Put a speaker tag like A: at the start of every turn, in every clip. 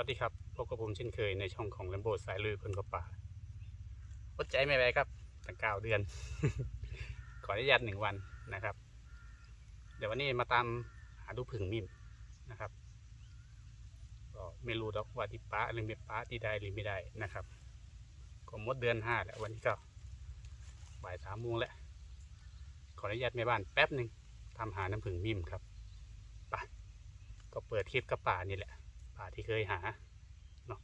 A: วัสดีครับพบกับผมเช่นเคยในช่องของแลมโบสายลุยคนกับป่าอดใจไม่ไหวครับตั้งเก้าเดือน ขออนุญาตหนึ่งวันนะครับ เดี๋ยววันนี้มาตามหาดูผึ่งมิมนะครับก็ไม่รู้หรอกว่าที่ป้าหรือไม่ป้าที่ได้หรือไม่ได้นะครับ ก็มดเดือนห้าแล้ววันนี้ก็บ่ายสามโมงแล้ว ขออนุญาตแม่บ้านแป๊บหนึ่งทำหาน้ำผึ่งมิมครับไปก็เปิดคลิปกับป่านี่แหละ ป่าที่เคยหาเนาะ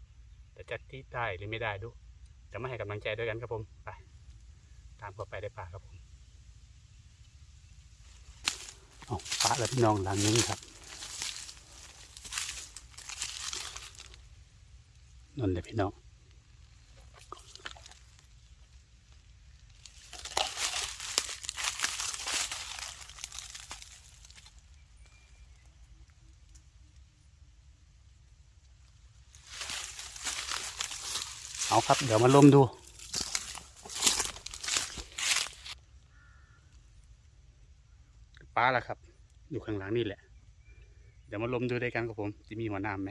A: แต่จะที่ได้หรือไม่ได้ดูจะมาให้กำลังใจด้วยกันครับผมไปตามเข้าไปได้ป่าครับผมเอาป่าแล้วพี่น้องหลังนี้ครับนั่นเลยพี่น้อง เอาครับ เดี๋ยวมาล้มดูป้าละครับ อยู่ข้างหลังนี่แหละ เดี๋ยวมาล้มดูด้วยกันครับผม จะมีหัวหน้ำไหม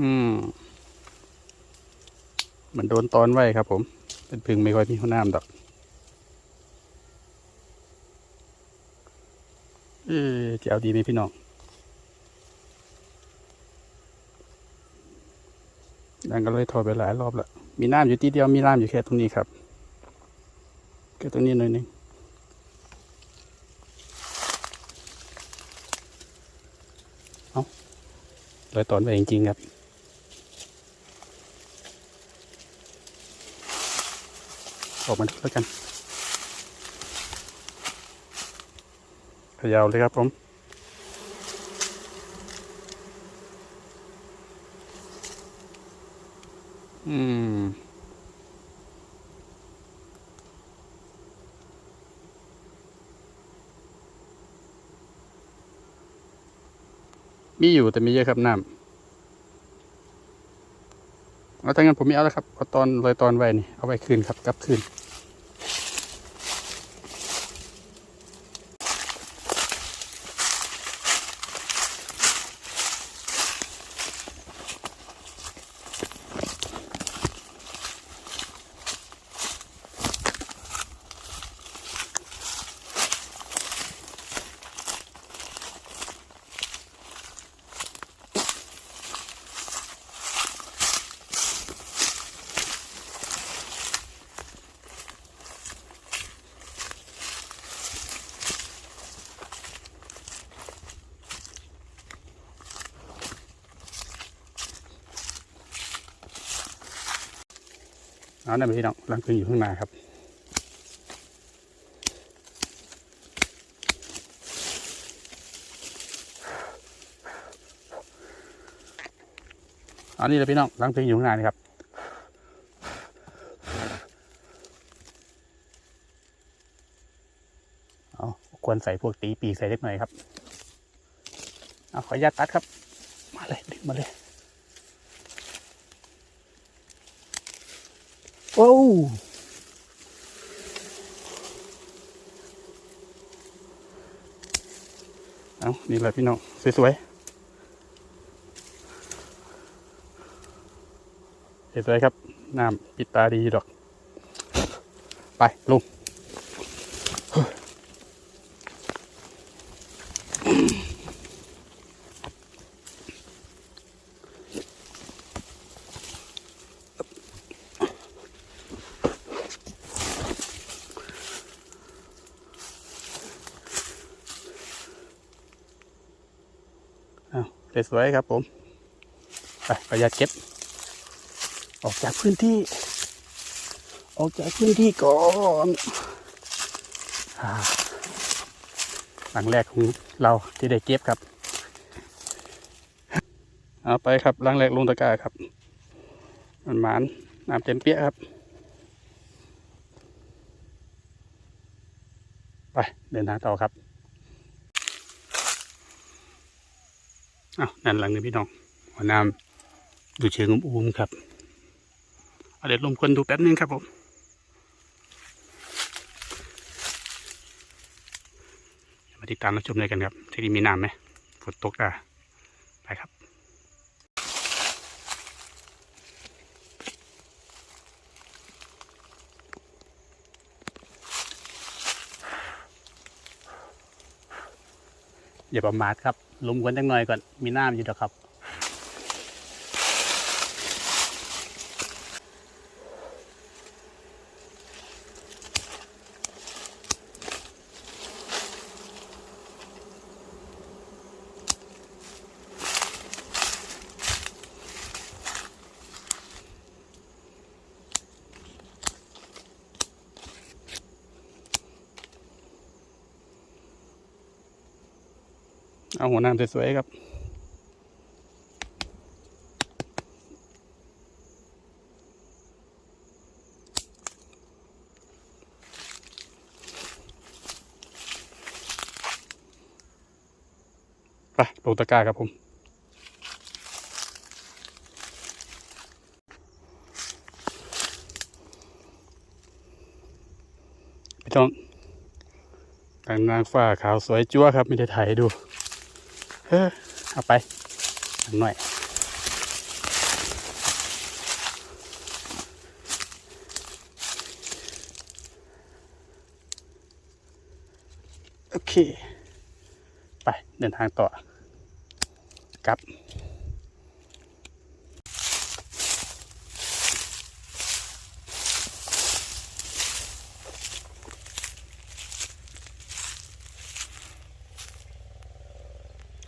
A: อืม มันโดนตอนไว้ครับผม เป็นพึ่งไม่ค่อยมีหัวหน้ำดอกเออจะเอาดีไหมพี่น้อง ดังก็เลยถอยไปหลายรอบล้วมีน้ำอยู่ที่เดียว มีน้ำอยู่แค่ตรงนี้ครับ แค่ตรงนี้หน่อยนึงเอาเลยตอนไปจริงๆครับ ออกมาดูแล้วกันขยาวเลยครับผมอืมมีอยู่แต่มีเยอะครับน้ำ เอาถ้างั้นผมไม่เอาแล้วครับเอาตอนเลยตอนไว้นี่เอาไว้คืนครับกลับคืน เอานั่นไปพี่น้องรังพึ่งอยู่ข้างในครับอานี่เลยพี่น้องรังพึ่งอยู่ข้างในนี่ครับเอาควรใส่พวกตีปีกใส่เล็กหน่อยครับเอาขออนุญาตตัดครับ มาเลยดึงมาเลย โอ้วเอานี่แหละพี่น้อง สวยๆสวยๆครับ น้ำปิดตาดีดอก ไปไปลุง สวยครับผมไปประหยัดเก็บ ออกจากพื้นที่ ออกจากพื้นที่ก่อนหลังแรกของเราที่ได้เก็บครับเอาไปครับหลังแรกลงตะกร้าครับมันหมานน้ำเต็มเปี้ยครับ ไปเดินทางต่อครับ อ้าวนั่นหลังนี่พี่น้องหัวน้ำดูเชิงอุ้มครับเอาเดี๋ยวลมควันดูแป๊บนึงครับผมมาติดตามรับชมเลยกันครับที่นี่มีน้ำไหมฝนตกอะไปครับ อย่าประมาทครับลุมกันจังหน่อยก่อนมีน้ำอยู่แล้วครับ เอาหัวน้ำสวยๆครับ ไปลงตะกร้าครับผมพี่ต้องกางนางฟ้าขาวสวยจั๊วครับ ไม่ได้ถ่ายดู เอเอาไปหน่อยโอเค ไปเดินทางต่อกลับ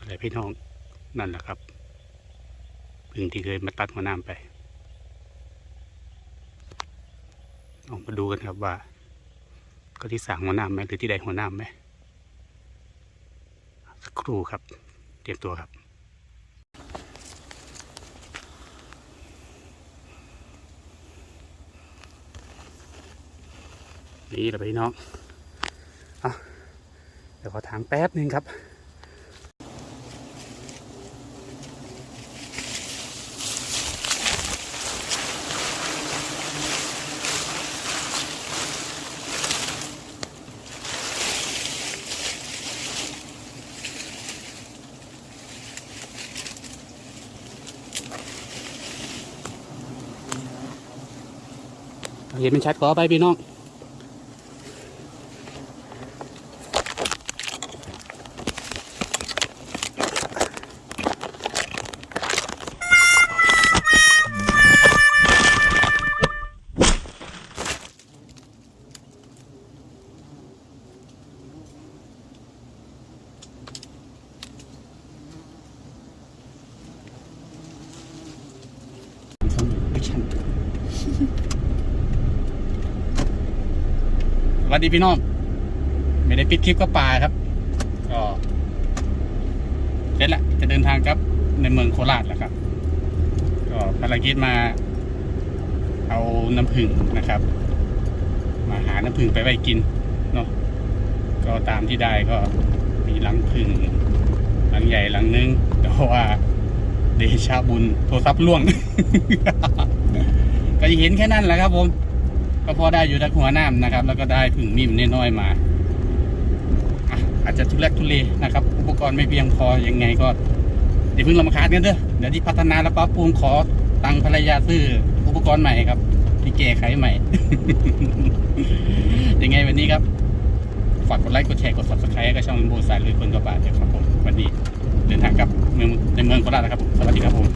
A: อะไร พี่น้องนั่นแหละครับพึ่งที่เคยมาตัดหัวน้ำไปลองมาดูกันครับว่า ก็ที่สั่งหัวน้ำไหมหรือที่ใดหัวน้ำไหมสักครู่ครับ เตรียมตัวครับนี่แหละพี่น้องอะเดี๋ยวขอถามแป๊บหนึ่งครับ เห็นมันชัดก็ไปพี่น้อง สวัสดีพี่น้องไม่ได้ปิดคลิปก็ปลาครับ ก็เสร็จละจะเดินทางกลับในเมืองโคราชแล้วครับ ก็ภารกิจมา เอาน้ำผึ้งนะครับ มาหาน้ำผึ้งไปไว้กินเนาะก็ตามที่ได้ก็มีหลังผึ้งหลังใหญ่หลังนึงแต่ว่าเดชาบุญโทรศัพท์ล่วง ก็จะเห็นแค่นั้นแหละครับผม ก็พอได้อยู่ทักหัวน้ำนะครับ แล้วก็ได้ผึ่งนิ่มน้อยๆมาอะอาจจะทุเรศทุเลนะครับ อุปกรณ์ไม่เพียงพอยังไงก็เดี๋ยวเพิ่งลำคาญกันเด้อเดี๋ยวที่พัฒนาแล้วปั๊บปรุงขอตังค์ภรรยาซื้ออุปกรณ์ใหม่ครับที่แก้ไขใหม่ ยังไงวันนี้ครับ ฝากกดไลค์กดแชร์กด subscribe กับช่องโบสายลุยคนกระบะด้วยครับผมวันนี้เดินทางกลับเมืองในเมืองโคราชนะครับผมสวัสดีครับผม